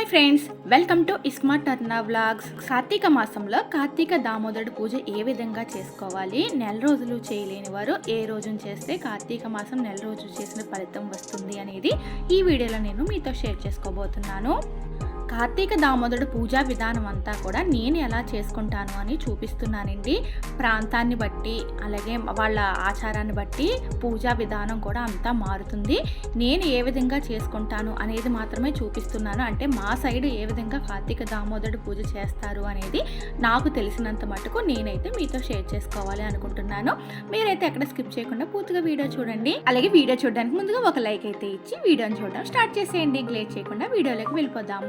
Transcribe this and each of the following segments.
Hi friends welcome to iSmart టర్నా vlogs Kartika మాసంలో కార్తీక దామోదరుడు పూజ ఏ విధంగా చేసుకోవాలి నెల రోజులు చేయలేని వారు ఏ రోజున చేస్తే కార్తీక మాసం నెల రోజులు చేసిన ఫలితం వస్తుంది అనేది ఈ వీడియోలో నేను మీతో షేర్ చేసుకోబోతున్నాను. కార్తీక దామోదరుడు పూజా విధానం అంతా కూడా నేను ఎలా చేసుకుంటాను అని చూపిస్తున్నానండి. ప్రాంతాన్ని బట్టి అలాగే వాళ్ళ ఆచారాన్ని బట్టి పూజా విధానం కూడా అంతా మారుతుంది. నేను ఏ విధంగా చేసుకుంటాను అనేది మాత్రమే చూపిస్తున్నాను. అంటే మా సైడ్ ఏ విధంగా కార్తీక దామోదరుడు పూజ చేస్తారు అనేది నాకు తెలిసినంత మటుకు నేనైతే మీతో షేర్ చేసుకోవాలి అనుకుంటున్నాను. మీరైతే ఎక్కడ స్కిప్ చేయకుండా పూర్తిగా వీడియో చూడండి. అలాగే వీడియో చూడడానికి ముందుగా ఒక లైక్ అయితే ఇచ్చి వీడియోని చూడడం స్టార్ట్ చేసేయండి. లేట్ చేయకుండా వీడియోలోకి వెళ్ళిపోదాం.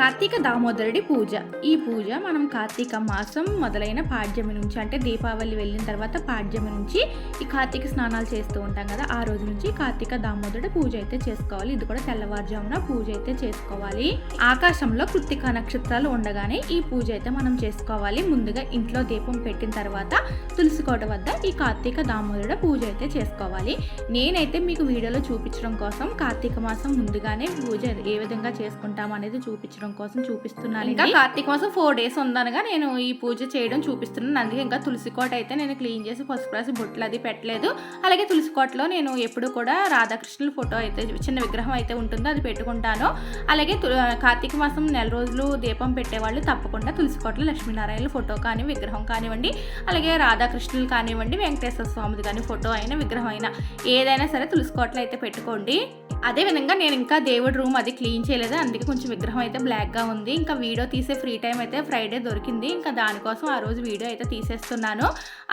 కార్తీక దామోదరుడి పూజ. ఈ పూజ మనం కార్తీక మాసం మొదలైన పాడ్యమి నుంచి అంటే దీపావళి వెళ్ళిన తర్వాత పాడ్యమి నుంచి ఈ కార్తీక స్నానాలు చేస్తూ ఉంటాం కదా. ఆ రోజు నుంచి కార్తీక దామోదరుడి పూజ అయితే చేసుకోవాలి. ఇది కూడా తెల్లవారుజామున పూజ అయితే చేసుకోవాలి. ఆకాశంలో కృత్తిక నక్షత్రాలు ఉండగానే ఈ పూజ అయితే మనం చేసుకోవాలి. ముందుగా ఇంట్లో దీపం పెట్టిన తర్వాత తులసి కోట వద్ద ఈ కార్తీక దామోదరుడు పూజ అయితే చేసుకోవాలి. నేనైతే మీకు వీడియోలో చూపించడం కోసం కార్తీక మాసం ముందుగానే పూజ ఏ విధంగా చేసుకుంటాం అనేది చూపించడం కోసం చూపిస్తున్నాను. ఇంకా కార్తీక మాసం ఫోర్ డేస్ ఉందనగా నేను ఈ పూజ చేయడం చూపిస్తున్నాను. అందుకే ఇంకా తులసి కోట అయితే నేను క్లీన్ చేసి పసుపు రాసి బొట్లు అది పెట్టలేదు. అలాగే తులసి కోటలో నేను ఎప్పుడు కూడా రాధాకృష్ణుల ఫోటో అయితే చిన్న విగ్రహం అయితే ఉంటుందో అది పెట్టుకుంటాను. అలాగే కార్తీక మాసం నెల రోజులు దీపం పెట్టేవాళ్ళు తప్పకుండా తులసి కోటలో లక్ష్మీనారాయణ ఫోటో కానీ విగ్రహం కానివ్వండి అలాగే రాధాకృష్ణులు కానివ్వండి వెంకటేశ్వర స్వామిది కానీ ఫోటో అయినా విగ్రహం అయినా ఏదైనా సరే తులసి కోటలో అయితే పెట్టుకోండి. అదే విధంగా నేను ఇంకా దేవుడి రూమ్ అది క్లీన్ చేయలేదు. అందుకే కొంచెం విగ్రహం అయితే బ్లాక్గా ఉంది. ఇంకా వీడియో తీసే ఫ్రీ టైం అయితే ఫ్రైడే దొరికింది. ఇంకా దానికోసం ఆ రోజు వీడియో అయితే తీసేస్తున్నాను.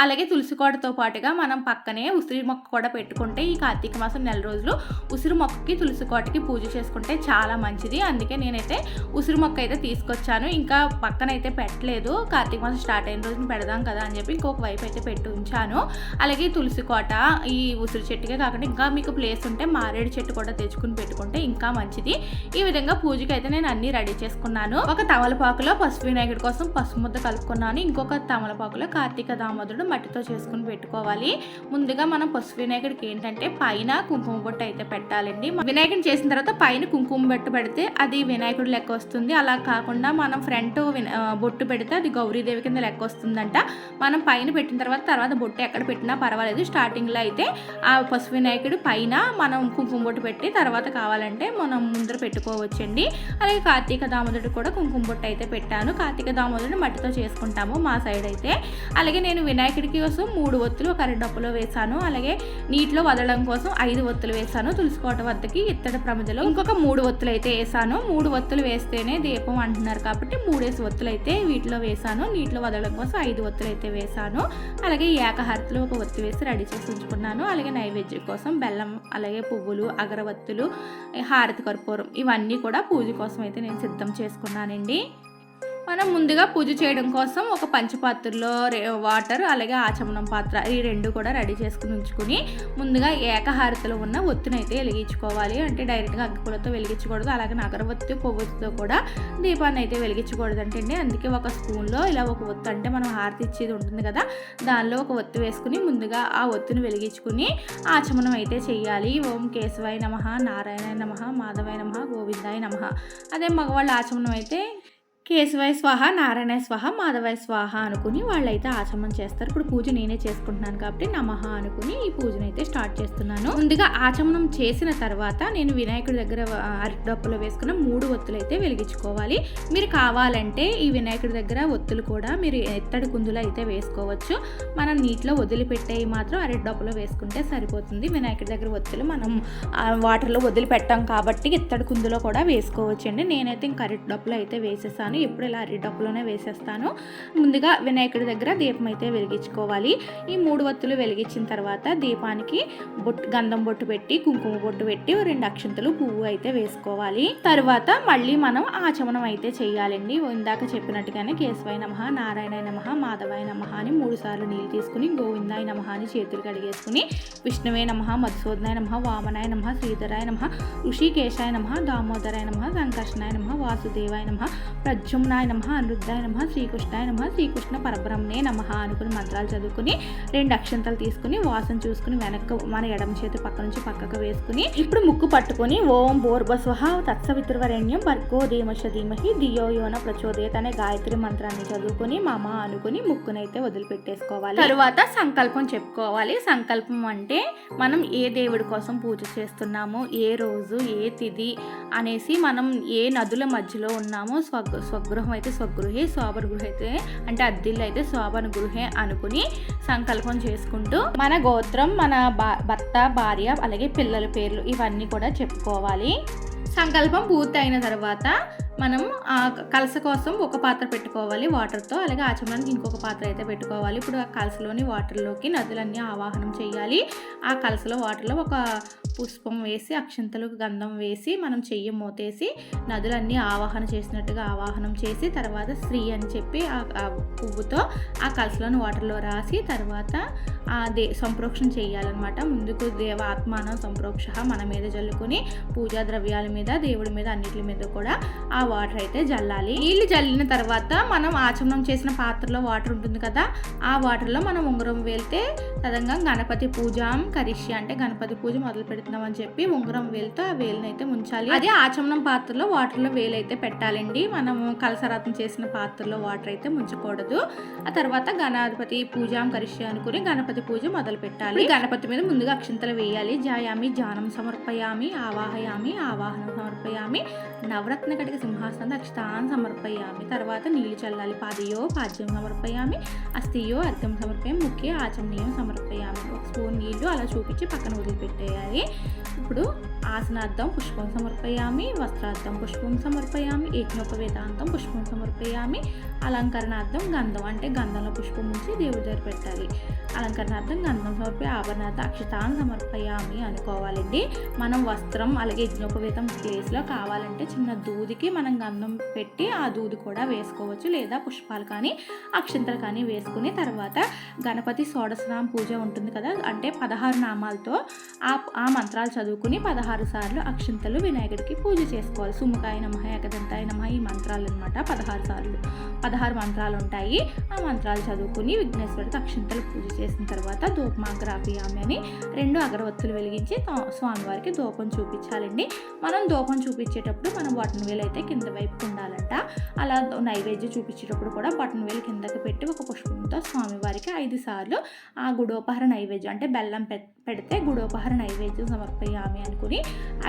అలాగే తులసి కోటతో పాటుగా మనం పక్కనే ఉసిరి మొక్క కూడా పెట్టుకుంటే ఈ కార్తీక మాసం నెల రోజులు ఉసిరి మొక్కకి తులసి కోటకి పూజ చేసుకుంటే చాలా మంచిది. అందుకే నేనైతే ఉసిరి మొక్క అయితే తీసుకొచ్చాను. ఇంకా పక్కన అయితే పెట్టలేదు. కార్తీక మాసం స్టార్ట్ అయిన రోజున పెడదాం కదా అని చెప్పి ఇంకొక వైపు అయితే పెట్టి ఉంచాను. అలాగే తులసి కోట ఈ ఉసిరి చెట్టుకే కాకుండా ఇంకా మీకు ప్లేస్ ఉంటే మారేడు చెట్టు కూడా తెచ్చుకుని పెట్టుకుంటే ఇంకా మంచిది. ఈ విధంగా పూజకి అయితే నేను అన్ని రెడీ చేసుకున్నాను. ఒక తమలపాకులో పసుపు వినాయకుడి కోసం పసుపు ముద్ద కలుపుకున్నాను. ఇంకొక తమలపాకులో కార్తీక దామోదరుడు మట్టితో చేసుకుని పెట్టుకోవాలి. ముందుగా మనం పసుపు వినాయకుడికి ఏంటంటే పైన కుంకుమ బొట్టు అయితే పెట్టాలండి. వినాయకుడిని చేసిన తర్వాత పైన కుంకుమ బొట్టు పెడితే అది వినాయకుడు లెక్క వస్తుంది. అలా కాకుండా మనం ఫ్రంట్ బొట్టు పెడితే అది గౌరీదేవి కింద లెక్క వస్తుందంట. మనం పైన పెట్టిన తర్వాత తర్వాత బొట్టు ఎక్కడ పెట్టినా పర్వాలేదు. స్టార్టింగ్లో అయితే ఆ పసుపు వినాయకుడు పైన మనం కుంకుమ బొట్టు పెట్టి తర్వాత కావాలంటే మనం ముందర పెట్టుకోవచ్చండి. అలాగే కార్తీక దామోదరుడు కూడా కుంకుమ బొట్టు అయితే పెట్టాను. కార్తీక దామోదరుడు మట్టితో చేసుకుంటాము మా సైడ్ అయితే. అలాగే నేను వినాయకుడికి కోసం మూడు ఒత్తులు ఒక అరడప్పులో వేశాను. అలాగే నీటిలో వదలడం కోసం ఐదు ఒత్తులు వేశాను. తులసికోట వద్దకి ఇత్తడి ప్రమిదలో ఇంకొక మూడు ఒత్తులు అయితే వేసాను మూడు ఒత్తులు వేస్తేనే దీపం అంటున్నారు కాబట్టి మూడేసి ఒత్తులు అయితే వీటిలో వేసాను నీటిలో వదలడం కోసం ఐదు ఒత్తులు అయితే వేసాను అలాగే ఏకహారతిలో ఒక ఒత్తి వేసి రెడీ చేసి ఉంచుకున్నాను. అలాగే నైవేద్యం కోసం బెల్లం అలాగే పువ్వులు అగరవత్తులు హారతి కర్పూరం ఇవన్నీ కూడా పూజ కోసం అయితే నేను సిద్ధం చేసుకున్నానండి. మనం ముందుగా పూజ చేయడం కోసం ఒక పంచపాత్రలో వాటర్ అలాగే ఆచమనం పాత్ర ఈ రెండు కూడా రెడీ చేసుకుని ఉంచుకుని ముందుగా ఏకహారతిలో ఉన్న ఒత్తునైతే వెలిగించుకోవాలి. అంటే డైరెక్ట్గా అగ్గిపులతో వెలిగించకూడదు. అలాగే అగరవత్తి కొవ్వొత్తితో కూడా దీపాన్ని అయితే వెలిగించకూడదు అంటే అండి. అందుకే ఒక స్పూన్లో ఇలా ఒక ఒత్తు అంటే మనం హారతి ఇచ్చేది ఉంటుంది కదా దానిలో ఒక ఒత్తు వేసుకుని ముందుగా ఆ ఒత్తుని వెలిగించుకుని ఆచమనం అయితే చేయాలి ఓం కేశవాయ నమ నారాయణ నమ మాధవాయ నమ గోవిందాయ నమ. అదే మగవాళ్ళ ఆచమనం అయితే కేశవాయ స్వాహ నారాయణ స్వాహ మాధవాయ స్వాహ అనుకుని వాళ్ళైతే ఆచమనం చేస్తారు. ఇప్పుడు పూజ నేనే చేసుకుంటున్నాను కాబట్టి నమః అనుకుని ఈ పూజను అయితే స్టార్ట్ చేస్తున్నాను. ముందుగా ఆచమనం చేసిన తర్వాత నేను వినాయకుడి దగ్గర అరటిడప్పులో వేసుకున్న మూడు ఒత్తులు అయితే వెలిగించుకోవాలి. మీరు కావాలంటే ఈ వినాయకుడి దగ్గర ఒత్తులు కూడా మీరు ఎత్తడి కుందులో అయితే వేసుకోవచ్చు. మనం నీటిలో వదిలిపెట్టే మాత్రం అరటిడప్పులో వేసుకుంటే సరిపోతుంది. వినాయకుడి దగ్గర ఒత్తులు మనం వాటర్లో వదిలిపెట్టాం కాబట్టి ఇత్తడి కుందులో కూడా వేసుకోవచ్చండి. నేనైతే ఇంక అరటి డప్పులో అయితే వేసేసాను. ఎప్పుడు ఇలా అరిటప్పులోనే వేసేస్తాను. ముందుగా వినాయకుడి దగ్గర దీపం అయితే వెలిగించుకోవాలి. ఈ మూడు వత్తులు వెలిగించిన తర్వాత దీపానికి బొట్టు గంధం బొట్టు పెట్టి కుంకుమ బొట్టు పెట్టి రెండు అక్షంతలు పువ్వు అయితే వేసుకోవాలి. తర్వాత మళ్ళీ మనం ఆచమనం అయితే చేయాలండి. ఇందాక చెప్పినట్టుగానే కేశవాయ నమ నారాయణ నమ మాధవాయ నమ అని మూడు సార్లు నీళ్ళు తీసుకుని గోవిందాయ నమ అని చేతులు కడిగేసుకుని విష్ణువే నమ మధుసూదనాయ నమ వామనాయ నమ శ్రీధరాయ నమ ఋషికేశాయ నమ దామోదరాయ నమ సంకర్షణాయ నమ వాసుదేవాయ నమ ప్రత్యుమ్నాయ నమ అనిరుద్ధాయ నమ శ్రీకృష్ణాయ నమ శ్రీకృష్ణ పరబ్రహ్మణే నమ అనుకుని మంత్రాలు చదువుకుని రెండు అక్షంతలు తీసుకుని వాసన చూసుకుని వెనక్కి మన ఎడమ చేతి పక్క నుంచి పక్కకు వేసుకుని ఇప్పుడు ముక్కు పట్టుకుని ఓం భోర్భస్వహ తత్సవితృవరణ్యం భర్గో ధీమశ ధీమహి దియో యోన ప్రచోదయత అనే గాయత్రి మంత్రాన్ని చదువుకుని మమ అనుకుని ముక్కునైతే వదిలిపెట్టేసుకోవాలి. తరువాత సంకల్పం చెప్పుకోవాలి. సంకల్పం అంటే మనం ఏ దేవుడి కోసం పూజ చేస్తున్నాము ఏ రోజు ఏ తిథి అనేసి మనం ఏ నదుల మధ్యలో ఉన్నామో స్వగ స్వగృహం అయితే స్వగృహే శోభన గృహ అయితే అంటే అద్దిల్లు అయితే శోభన గృహే అనుకుని సంకల్పం చేసుకుంటూ మన గోత్రం మన భర్త భార్య అలాగే పిల్లల పేర్లు ఇవన్నీ కూడా చెప్పుకోవాలి. సంకల్పం పూర్తి అయిన తర్వాత మనం ఆ కలస కోసం ఒక పాత్ర పెట్టుకోవాలి వాటర్తో. అలాగే ఆచమనానికి ఇంకొక పాత్ర అయితే పెట్టుకోవాలి. ఇప్పుడు ఆ కలసలోని వాటర్లోకి నదులన్నీ ఆవాహనం చేయాలి. ఆ కలసలో వాటర్లో ఒక పుష్పం వేసి అక్షంతలు గంధం వేసి మనం చెయ్యి మూతేసి నదులన్నీ ఆవాహన చేసినట్టుగా ఆవాహనం చేసి తర్వాత శ్రీ అని చెప్పి ఆ ఆ పువ్వుతో ఆ కలసలోని వాటర్లో రాసి తర్వాత ఆ దే సంప్రోక్షణ చేయాలన్నమాట. ముందుకు దేవ ఆత్మానం సంప్రోక్ష మన మీద జల్లుకొని పూజా ద్రవ్యాల మీద దేవుడి మీద అన్నిటి మీద కూడా ఆ వాటర్ అయితే జల్లాలి. నీళ్ళు జల్లిన తర్వాత మనం ఆచమనం చేసిన పాత్రలో వాటర్ ఉంటుంది కదా ఆ వాటర్లో మనం ఉంగరం వెళ్తే సదంగా గణపతి పూజ కరిష్య అంటే గణపతి పూజ మొదలు పెడుతున్నాం అని చెప్పి ఉంగరం వేలుతో ఆ వేలుని అయితే ఉంచాలి అదే ఆచమనం పాత్రలో వాటర్లో వేలు అయితే పెట్టాలండి. మనం కలసరాతం చేసిన పాత్రలో వాటర్ అయితే ముంచకూడదు. ఆ తర్వాత గణపతి పూజ కరిష్య అనుకుని గణపతి పూజ మొదలు పెట్టాలి. గణపతి మీద ముందుగా అక్షంతలు వేయాలి. జాయామి జానం సమర్పయామి ఆవాహయామి ఆవాహనం సమర్పయామి నవరత్న కటిక సింహాసనం అక్షతాన్ సమర్పయామి. తర్వాత నీళ్ళు చల్లాలి. పాదయో పాద్యం సమర్పయామి. అస్థియో అర్థం సమర్పయం ముఖ్య ఆచమనీయం సమర్పయామి. ఒక స్పూన్ నీళ్ళు అలా చూపించి పక్కన వదిలిపెట్టేయాలి. ఇప్పుడు ఆసనార్థం పుష్పం సమర్పయామి వస్త్రార్థం పుష్పం సమర్పయామి ఏకనోపవేదాంతం పుష్పం సమర్పయామి అలంకరణార్థం గంధం అంటే గంధంలో పుష్పం ఉంచి దేవుడి దగ్గర పెట్టాలి. అలంకరణార్థం గంధం సమర్పి ఆభరణార్థం అక్షతాన్ని సమర్పయామి అనుకోవాలండి. మనం వస్త్రం అలాగే యజ్ఞోపవేతం ప్లేస్లో కావాలంటే చిన్న దూదికి మనం గంధం పెట్టి ఆ దూది కూడా వేసుకోవచ్చు. లేదా పుష్పాలు కానీ అక్షంతలు కానీ వేసుకుని తర్వాత గణపతి షోడశనామ పూజ ఉంటుంది కదా అంటే పదహారు నామాలతో ఆ ఆ మంత్రాలు చదువుకుని పదహారు సార్లు అక్షంతలు వినాయకుడికి పూజ చేసుకోవాలి. సుముఖాయ నమ ఏకదంతాయ నమ ఈ మంత్రాలు అనమాట పదహారు సార్లు. పదహారు మంత్రాలు ఉంటాయి ఆ మంత్రాలు చదువుకుని విఘ్నేశ్వరుడికి అక్షంతలు పూజ చేసిన తర్వాత ధూపమాగ్రాపియామి అని రెండు అగరవత్తులు వెలిగించి స్వామివారికి ధూపం చూపించాలండి. మనం ధూపం చూపించేటప్పుడు మనం బటన్ వేలు అయితే కింద వైపుకు ఉండాలంట. అలా నైవేద్యం చూపించేటప్పుడు కూడా బటన్ వేలు కిందకి పెట్టి ఒక పుష్పంతో స్వామివారికి ఐదు సార్లు ఆ గుడోపహార నైవేద్యం అంటే బెల్లం పె- పెడితే గుడోపహార నైవేద్యం సమర్పయామి అనుకుని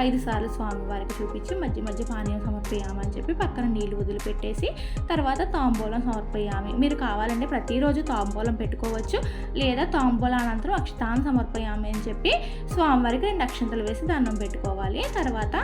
ఐదు సార్లు స్వామివారికి చూపించి మధ్య మధ్య పానీయం సమర్పయామి అని చెప్పి పక్కన నీళ్ళు వదిలిపెట్టేసి తర్వాత తాంబూలం సమర్పయామి మీరు కావాలంటే ప్రతిరోజు తాంబూలం పెట్టుకోవచ్చు లేదా తాంబూలం అనంతరం అక్షతాన్ని సమర్పయామి అని చెప్పి స్వామివారికి రెండు అక్షంతలు వేసి దండం పెట్టుకోవాలి. తర్వాత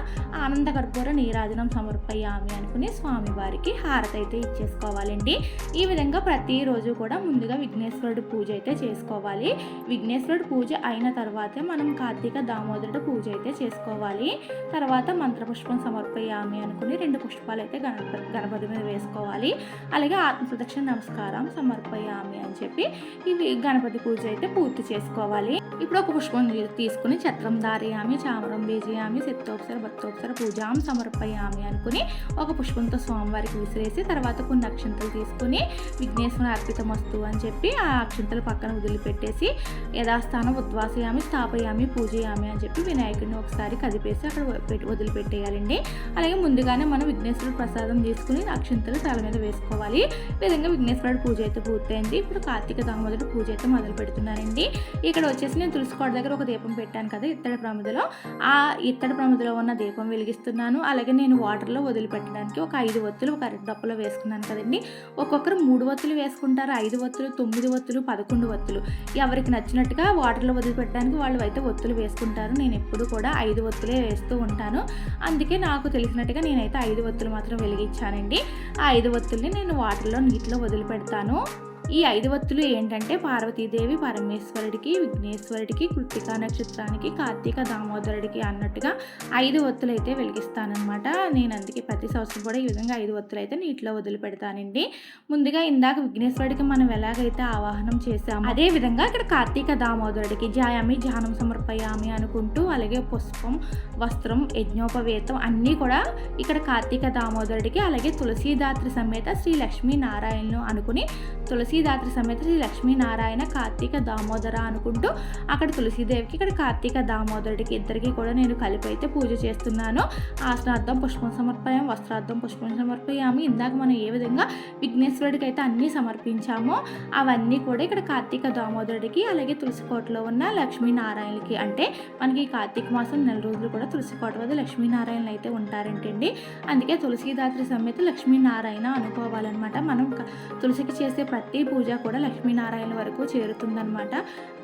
ఆనంద కర్పూర నీరాజనం సమర్పయామి అనుకుని స్వామివారికి హారతి అయితే ఇచ్చేసుకోవాలండి. ఈ విధంగా ప్రతిరోజు కూడా ముందుగా విఘ్నేశ్వరుడు పూజ అయితే చేసుకోవాలి. విఘ్నేశ్వరుడు పూజ అయిన తర్వాతే మనం కార్తీక దామోదరుడు పూజ పూజ అయితే చేసుకోవాలి. తర్వాత మంత్రపుష్పం సమర్పయామి అనుకుని రెండు పుష్పాలు అయితే గణపతి గణపతి మీద వేసుకోవాలి. అలాగే ఆత్మప్రదక్షిణ నమస్కారం సమర్పయామి అని చెప్పి ఇవి గణపతి పూజ అయితే పూర్తి చేసుకోవాలి. ఇప్పుడు ఒక పుష్పం తీసుకుని ఛత్రం దారయామి చామరం బీజయామి సిత్తోపసర భక్తోపసర పూజాం సమర్పయామి అనుకుని ఒక పుష్పంతో స్వామివారికి విసిరేసి తర్వాత కొన్ని అక్షంతలు తీసుకుని విఘ్నేశ్వర అర్పితం వస్తు అని చెప్పి ఆ అక్షంతలు పక్కన వదిలిపెట్టేసి యథాస్థానం ఉద్వాసయామి స్థాపయామి పూజయామి అని చెప్పి వినాయకుడిని ఒకసారి కదిపేసి అక్కడ వదిలిపెట్టేయాలండి. అలాగే ముందుగానే మనం విఘ్నేశ్వరుడు ప్రసాదం తీసుకుని అక్షంతలు తల మీద వేసుకోవాలి. ఈ విధంగా విఘ్నేశ్వరుడు పూజ అయితే పూర్తయింది. ఇప్పుడు కార్తీక దామోదరుడు పూజ అయితే మొదలు పెడుతున్నారండి. ఇక్కడ వచ్చేసి నేను తులసికోట దగ్గర ఒక దీపం పెట్టాను కదా ఇత్తడి ప్రమిదలో. ఆ ఇత్తడి ప్రమిదలో ఉన్న దీపం వెలిగిస్తున్నాను. అలాగే నేను వాటర్లో వదిలిపెట్టడానికి ఒక ఐదు ఒత్తులు ఒక అరటి డప్పలో వేసుకున్నాను కదండి. ఒక్కొక్కరు మూడు ఒత్తులు వేసుకుంటారు. ఐదు ఒత్తులు తొమ్మిది ఒత్తులు పదకొండు ఒత్తులు. ఎవరికి నచ్చినట్టుగా వాటర్లో వదిలిపెట్టడానికి వాళ్ళు అయితే ఒత్తులు వేసుకుంటారు. నేను ఎప్పుడు కూడా ఐదు ఒత్తులే వేస్తూ ఉంటాను. అందుకే నాకు తెలిసినట్టుగా నేనైతే ఐదు ఒత్తులు మాత్రం వెలిగించానండి. ఆ ఐదు ఒత్తుల్ని నేను వాటర్లో నీటిలో వదిలిపెడతాను. ఈ ఐదు వత్తులు ఏంటంటే పార్వతీదేవి పరమేశ్వరుడికి విఘ్నేశ్వరుడికి కృత్తికా నక్షత్రానికి కార్తీక దామోదరుడికి అన్నట్టుగా ఐదు ఒత్తులు అయితే వెలిగిస్తానమాట నేను అందుకే ప్రతి సంవత్సరం కూడా ఈ విధంగా ఐదు ఒత్తులు అయితే నీటిలో వదిలిపెడతానండి. ముందుగా ఇందాక విఘ్నేశ్వరుడికి మనం ఎలాగైతే ఆవాహనం చేసాము అదే విధంగా ఇక్కడ కార్తీక దామోదరుడికి జాయామి ధ్యానం సమర్పయామి అనుకుంటూ అలాగే పుష్పం వస్త్రం యజ్ఞోపవేతం అన్నీ కూడా ఇక్కడ కార్తీక దామోదరుడికి అలాగే తులసీదాత్రి సమేత శ్రీ లక్ష్మీ నారాయణను అనుకుని తులసీదాత్రి సమేత శ్రీ లక్ష్మీనారాయణ కార్తీక దామోదర అనుకుంటూ అక్కడ తులసీదేవికి ఇక్కడ కార్తీక దామోదరుడికి ఇద్దరికి కూడా నేను కలిపి అయితే పూజ చేస్తున్నాను. ఆసనార్థం పుష్పం సమర్పయం వస్త్రార్థం పుష్పం సమర్పయామి. ఇందాక మనం ఏ విధంగా విఘ్నేశ్వరుడికి అయితే అన్నీ సమర్పించామో అవన్నీ కూడా ఇక్కడ కార్తీక దామోదరుడికి అలాగే తులసికోటలో ఉన్న లక్ష్మీనారాయణకి అంటే మనకి కార్తీక మాసం నెల రోజులు కూడా తులసికోట వద్ద లక్ష్మీనారాయణ అయితే ఉంటారంటండి. అందుకే తులసీదాత్రి సమేత లక్ష్మీనారాయణ అనుకోవాలన్నమాట. మనం తులసికి చేసే ప్రతి పూజ కూడా లక్ష్మీనారాయణ వరకు చేరుతుందనమాట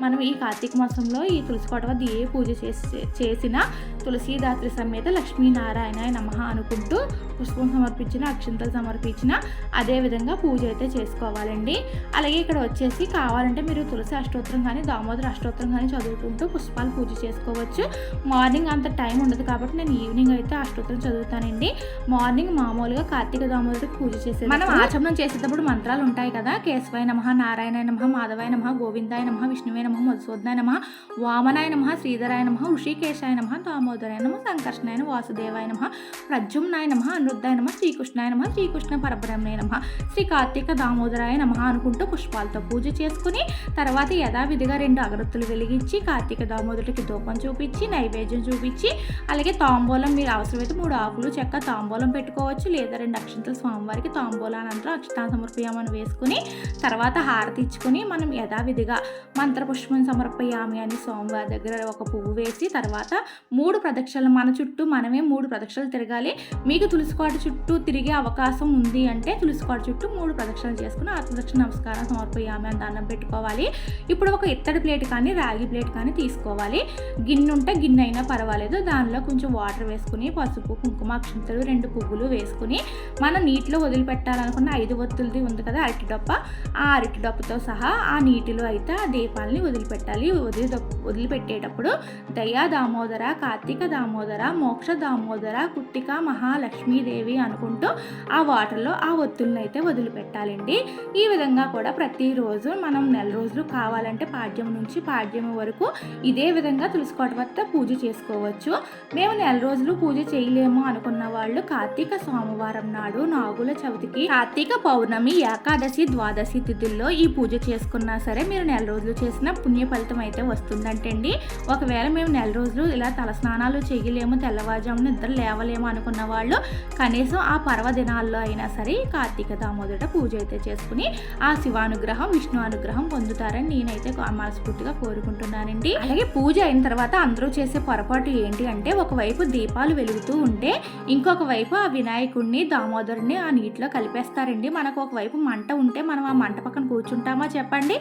మనం ఈ కార్తీక మాసంలో ఈ తులసి కోట వద్ద ఏ పూజ చేసి చేసినా తులసీదాత్రి సమేత లక్ష్మీనారాయణ నమ అనుకుంటూ పుష్పం సమర్పించిన అక్షంతలు సమర్పించిన అదేవిధంగా పూజ అయితే చేసుకోవాలండి. అలాగే ఇక్కడ వచ్చేసి కావాలంటే మీరు తులసి అష్టోత్తరం కానీ దామోదర అష్టోత్తరం కానీ చదువుకుంటూ పుష్పాలు పూజ చేసుకోవచ్చు. మార్నింగ్ అంత టైం ఉండదు కాబట్టి నేను ఈవినింగ్ అయితే అష్టోత్తరం చదువుతానండి. మార్నింగ్ మామూలుగా కార్తీక దామోదరికి పూజ చేసేది మనం ఆచమనం చేసేటప్పుడు మంత్రాలు ఉంటాయి కదా కేశవాయ నమ నారాయణ నమ మాధవాయ నమ గోవిందాయ నమ విష్ణువే నమ మధుసూదనాయ నమ వామనాయ నమ శ్రీధరాయ నమ ఋషికేశాయ నమ దామోదరాయ నమ సంకర్షణాయ వాసుదేవాయ నమ ప్రజుమ్నాయ నమ అనురుద్ధాయ నమ శ్రీకృష్ణాయ నమ శ్రీకృష్ణ పరబ్రహ్మణే నమ శ్రీ కార్తీక దామోదరాయ నమ అనుకుంటూ పుష్పాలతో పూజ చేసుకుని తర్వాత యథావిధిగా రెండు అగరత్తులు వెలిగించి కార్తీక దామోదరుడికి దూపం చూపించి నైవేద్యం చూపించి అలాగే తాంబూలం మీరు అవసరమైతే మూడు ఆకులు చెక్క తాంబూలం పెట్టుకోవచ్చు లేదా రెండు అక్షంతలు స్వామివారికి తాంబూలానంతరం అక్షతాన్ని సమర్పయామని వేసుకుని తర్వాత హారతి ఇచ్చుకొని మనం యథావిధిగా మంత్రపుష్పం సమర్పయామి అని సోమవారి దగ్గర ఒక పువ్వు వేసి తర్వాత మూడు ప్రదక్షిణలు మన చుట్టూ మనమే మూడు ప్రదక్షిణలు తిరగాలి. మీకు తులసికోట చుట్టూ తిరిగే అవకాశం ఉంది అంటే తులసికోట చుట్టూ మూడు ప్రదక్షిణలు చేసుకుని ఆత్మదక్షిణ నమస్కారం సమర్పయామి అని దండం పెట్టుకోవాలి. ఇప్పుడు ఒక ఇత్తడి ప్లేట్ కానీ రాగి ప్లేట్ కానీ తీసుకోవాలి. గిన్నె ఉంటే గిన్నె అయినా పర్వాలేదు. దానిలో కొంచెం వాటర్ వేసుకుని పసుపు కుంకుమ అక్షంతలు రెండు పువ్వులు వేసుకుని మనం నీటిలో వదిలిపెట్టాలనుకున్న ఐదు ఒత్తులది ఉంది కదా అరటి డొప్ప ఆ అరటి డప్పుతో సహా ఆ నీటిలో అయితే ఆ దీపాలని వదిలిపెట్టాలి. వదిలి వదిలిపెట్టేటప్పుడు దయా దామోదర కార్తీక దామోదర మోక్ష దామోదర కుట్టిక మహాలక్ష్మీదేవి అనుకుంటూ ఆ వాటర్లో ఆ ఒత్తుల్ని అయితే వదిలిపెట్టాలండి. ఈ విధంగా కూడా ప్రతిరోజు మనం నెల రోజులు కావాలంటే పాడ్యం నుంచి పాడ్యం వరకు ఇదే విధంగా తులసికోట వద్ద పూజ చేసుకోవచ్చు. మేము నెల రోజులు పూజ చేయలేము అనుకున్న వాళ్ళు కార్తీక సోమవారం నాడు నాగుల చవితికి కార్తీక పౌర్ణమి ఏకాదశి ద్వాదశి తిథుల్లో ఈ పూజ చేసుకున్నా సరే మీరు నెల రోజులు చేసిన పుణ్య ఫలితం అయితే వస్తుందంటండి. ఒకవేళ మేము నెల రోజులు ఇలా తలస్నానాలు చేయలేము తెల్లవారుజామున నిద్ర లేవలేము అనుకున్న వాళ్ళు కనీసం ఆ పర్వదినాల్లో అయినా సరే కార్తీక దామోదట పూజ అయితే చేసుకుని ఆ శివానుగ్రహం విష్ణు అనుగ్రహం పొందుతారని నేనైతే మనస్ఫూర్తిగా కోరుకుంటున్నానండి. అలాగే పూజ అయిన తర్వాత అందరూ చేసే పొరపాటు ఏంటి అంటే ఒకవైపు దీపాలు వెలుగుతూ ఉంటే ఇంకొక వైపు ఆ వినాయకుడిని దామోదరుని ఆ నీటిలో కలిపేస్తారండి. మనకు ఒకవైపు మంట ఉంటే మనం ఆ మంట పక్కన కూర్చుంటామా చెప్పండి.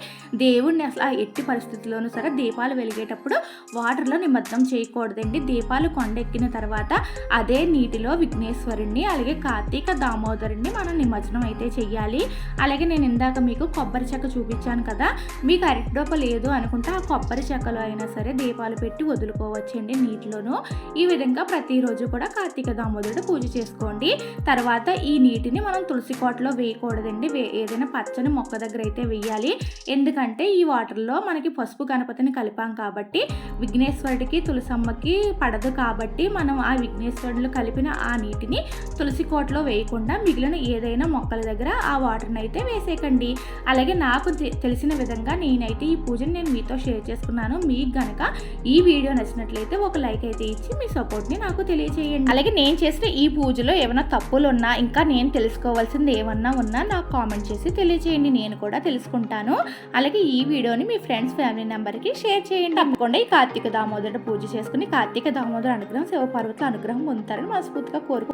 దేవుడిని అసలు ఆ ఎట్టి పరిస్థితుల్లోనూ సరే దీపాలు వెలిగేటప్పుడు వాటర్లో నిమజ్జనం చేయకూడదండి. దీపాలు కొండెక్కిన తర్వాత అదే నీటిలో విఘ్నేశ్వరుణ్ణి అలాగే కార్తీక దామోదరుణ్ణి మనం నిమజ్జనం అయితే చెయ్యాలి. అలాగే నేను ఇందాక మీకు కొబ్బరి చెక్క చూపించాను కదా మీకు అరటిడొప్ప లేదు అనుకుంటే ఆ కొబ్బరి చెక్కలో అయినా సరే దీపాలు పెట్టి వదులుకోవచ్చండి నీటిలోనూ. ఈ విధంగా ప్రతిరోజు కూడా కార్తీక దామోదరుడు పూజ చేసుకోండి. తర్వాత ఈ నీటిని మనం తులసి కోటలో వేయకూడదండి. వే ఏదైనా పచ్చని మొక్క దగ్గర అయితే వేయాలి. ఎందుకంటే ఈ వాటర్లో మనకి పసుపు గణపతిని కలిపాం కాబట్టి విఘ్నేశ్వరుడికి తులసమ్మకి పడదు కాబట్టి మనం ఆ విఘ్నేశ్వరుడు కలిపిన ఆ నీటిని తులసి కోటలో వేయకుండా మిగిలిన ఏదైనా మొక్కల దగ్గర ఆ వాటర్ని అయితే వేసేయకండి. అలాగే నాకు తెలిసిన విధంగా నేనైతే ఈ పూజను నేను మీతో షేర్ చేసుకున్నాను. మీకు గనక ఈ వీడియో నచ్చినట్లయితే ఒక లైక్ అయితే ఇచ్చి మీ సపోర్ట్ని నాకు తెలియజేయండి అలాగే నేను చేసిన ఈ పూజలో ఏమైనా తప్పులు ఉన్నా ఇంకా నేను తెలుసుకోవాల్సింది ఏమన్నా ఉన్నా నాకు కామెంట్ చేసి తెలియజేయండి తెలియచేయండి నేను కూడా తెలుసుకుంటాను. అలాగే ఈ వీడియోని మీ ఫ్రెండ్స్ ఫ్యామిలీ నెంబర్కి షేర్ చేయండి. తప్పకుండా ఈ కార్తీక దామోదరుడు పూజ చేసుకుని కార్తీక దామోదరు అనుగ్రహం శివపార్వతుల అనుగ్రహం పొందుతారని మనస్ఫూర్తిగా కోరుకు